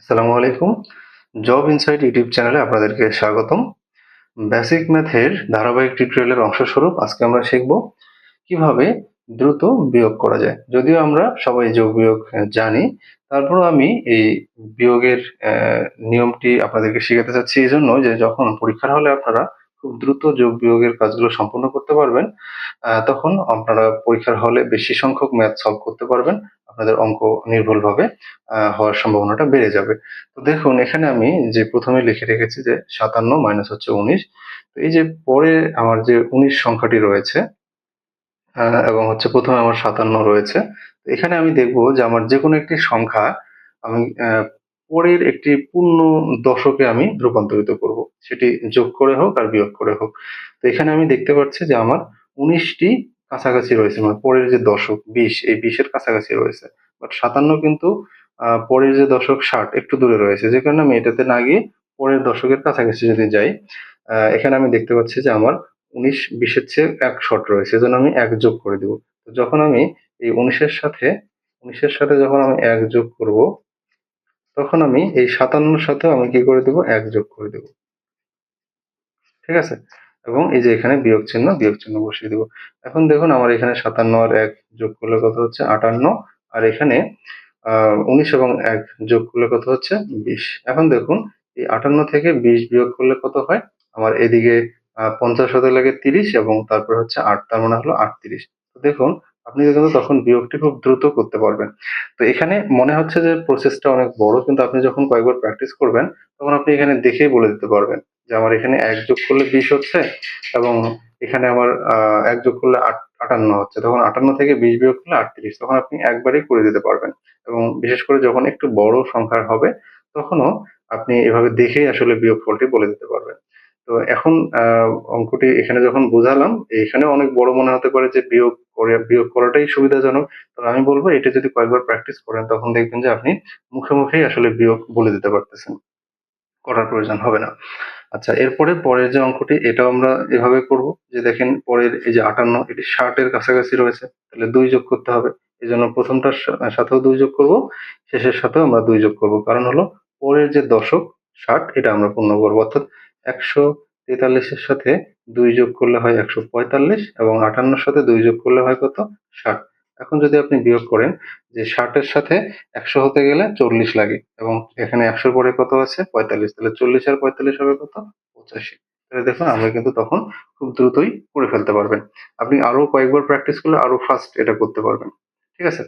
আসসালামু আলাইকুম। Job insight YouTube চ্যানেলে আপনাদেরকে স্বাগতম। বেসিক ম্যাথের ধারাবাহিক টিউটোরিয়ালের অংশস্বরূপ আজকে আমরা শিখব কীভাবে দ্রুত বিয়োগ করা যায়। যদিও আমরা সবাই যোগ বিয়োগ জানি তারপরও আমি এই বিয়োগের নিয়মটি আপনাদেরকে শেখাতে চাচ্ছি এই জন্য যে যখন পরীক্ষার হলে আপনারা খুব দ্রুত যোগ বিয়োগের কাজগুলো সম্পূর্ণ করতে পারবেন তখন আপনারা পরীক্ষার হলে বেশি সংখ্যক ম্যাথ সলভ করতে পারবেন। আপনাদের অঙ্ক নির্ভুলভাবে হওয়ার সম্ভাবনাটা বেড়ে যাবে। তো দেখুন, এখানে আমি যে প্রথমে লিখে রেখেছি যে সাতান্ন মাইনাস হচ্ছে উনিশ, তো এই যে পরে আমার যে উনিশ সংখ্যাটি রয়েছে এবং হচ্ছে প্রথমে আমার সাতান্ন রয়েছে এখানে আমি দেখব যে আমার যে কোনো একটি সংখ্যা আমি পরের একটি পূর্ণ দশকে আমি রূপান্তরিত করব। সেটি যোগ করে হোক আর বিয়োগ করে হোক। তো এখানে আমি দেখতে পাচ্ছি যে আমার উনিশটি কাছাকাছি রয়েছে মানে পরের যে দশক, বিশ, এই বিশের কাছাকাছি রয়েছে। বাট সাতান্ন কিন্তু পরের যে দশক, ষাট, একটু দূরে রয়েছে। যে কারণে আমি এটাতে না গিয়ে পরের দশকের কাছাকাছি যদি যাই এখানে আমি দেখতে পাচ্ছি যে আমার উনিশ, বিশের চেয়ে এক শট রয়েছে, এজন্য আমি এক যোগ করে দিব। তো যখন আমি এই উনিশের সাথে উনিশের সাথে যখন আমি এক যোগ করব, তখন আমি এই সাতান্নর সাথে আমি কি করে দেব? এক যোগ করে দেব। ঠিক আছে? এবং এই যে এখানে বিয়োগ চিহ্ন বিয়োগ চিহ্ন বসিয়ে দেব। এখন দেখুন আমার এখানে সাতান্ন আর এক যোগ করলে কত হচ্ছে? আটান্ন। আর এখানে উনিশ এবং এক যোগ করলে কত হচ্ছে? বিশ। এখন দেখুন, এই আটান্ন থেকে বিশ বিয়োগ করলে কত হয়? আমার এদিকে পঞ্চাশ হতে লাগে তিরিশ এবং তারপর হচ্ছে আট, তার মানে হলো আটত্রিশ। তো দেখুন, আপনি কিন্তু তখন বিয়োগটি খুব দ্রুত করতে পারবেন। তো এখানে মনে হচ্ছে যে প্রসেসটা অনেক বড়, কিন্তু আপনি যখন কয়েকবার প্র্যাকটিস করবেন, তখন আপনি এখানে দেখেই বলে দিতে পারবেন। যে আমার এখানে এক যোগ করলে বিশ হচ্ছে এবং এখানে আমার এক যোগ করলে আট, আটান্ন হচ্ছে। তখন আটান্ন থেকে বিশ বিয়োগ করলে আটত্রিশ। তখন আপনি একবারেই করে দিতে পারবেন। এবং বিশেষ করে যখন একটু বড় সংখ্যার হবে, তখনও আপনি এভাবে দেখেই আসলে বিয়োগফলটি বলে দিতে পারবেন। তো এখন অঙ্কটি এখানে যখন বোঝালাম এখানে অনেক বড় মনে হতে পারে যে বিয়োগ করে, বিয়োগ করাটাই সুবিধাজনক। তবে আমি বলব, এটা যদি কয়েকবার প্র্যাকটিস করেন, তখন দেখবেন যে আপনি মুখে মুখেই আসলে বিয়োগ বলে দিতে পারতেছেন। করার প্রয়োজন হবে না। আচ্ছা এরপরে পরের যে অঙ্কটি, এটাও আমরা এভাবে করব যে দেখেন পরের এই যে আটান্ন, এটি ষাটের কাছাকাছি রয়েছে, তাহলে দুই যোগ করতে হবে। এই জন্য প্রথমটার সাথেও দুই যোগ করব, শেষের সাথেও আমরা দুই যোগ করব। কারণ হলো পরের যে দশক, ষাট, এটা আমরা পূর্ণ করব। অর্থাৎ একশো তেতাল্লিশের সাথে দুই যোগ করলে হয় একশো পঁয়তাল্লিশ এবং আটান্নর সাথে দুই যোগ করলে হয় কত? ষাট। এখন যদি আপনি বিয়োগ করেন, যে ষাটের সাথে একশো হতে গেলে চল্লিশ লাগে এবং এখানে একশোর পরে কত আছে? পঁয়তাল্লিশ। তাহলে চল্লিশ আর পঁয়তাল্লিশ হবে কত? পঁচাশি। তাহলে দেখুন, আমরা কিন্তু তখন খুব দ্রুতই করে ফেলতে পারবেন। আপনি আরও কয়েকবার প্র্যাকটিস করলে আরও ফাস্ট এটা করতে পারবেন। ঠিক আছে?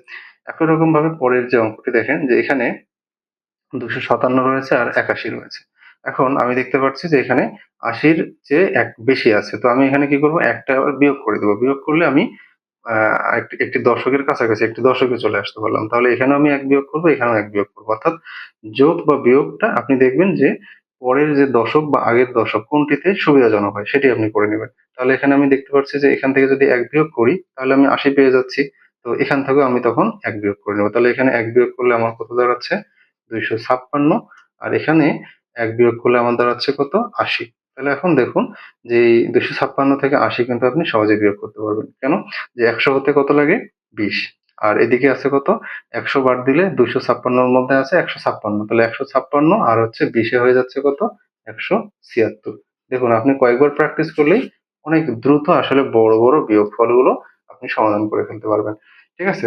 একই রকম ভাবে পরের যে অঙ্কটি দেখেন, যে এখানে দুশো সাতান্ন রয়েছে আর একাশি রয়েছে। এখন আমি দেখতে পাচ্ছি যে এখানে আশির চেয়ে এক বেশি আছে। তো আমি এখানে কি করব? একটা বিয়োগ করে দেবো। বিয়োগ করলে আমি একটি দশকের কাছাকাছি, একটি দশকে চলে আসতে পারলাম। তাহলে এখানেও আমি এক বিয়োগ করব, এখানেও এক বিয়োগ করব। অর্থাৎ যোগ বা বিয়োগটা আপনি দেখবেন যে পরের যে দশক বা আগের দশক কোনটিতে সুবিধাজনক হয়, সেটি আপনি করে নেবেন। তাহলে এখানে আমি দেখতে পাচ্ছি যে এখান থেকে যদি এক বিয়োগ করি, তাহলে আমি আশি পেয়ে যাচ্ছি। তো এখান থেকেও আমি তখন এক বিয়োগ করে নেব। তাহলে এখানে এক বিয়োগ করলে আমার কত দাঁড়াচ্ছে? দুইশো ছাপ্পান্ন। আর এখানে এক বিয়োগ করলে আমার দাঁড়াচ্ছে কত? আশি। তাহলে এখন দেখুন যে দুশো ছাপ্পান্ন থেকে আশি কিন্তু আপনি সহজে বিয়োগ করতে পারবেন। কেন? যে একশো হতে কত লাগে? বিশ। আর এদিকে আছে কত? একশো বার দিলে দুইশো ছাপ্পান্নর মধ্যে আছে একশো ছাপ্পান্ন। তাহলে একশো ছাপ্পান্ন আর হচ্ছে বিশে হয়ে যাচ্ছে কত? একশো ছিয়াত্তর। দেখুন, আপনি কয়েকবার প্র্যাকটিস করলেই অনেক দ্রুত আসলে বড় বড় বিয়োগ ফলগুলো আপনি সমাধান করে ফেলতে পারবেন। ঠিক আছে?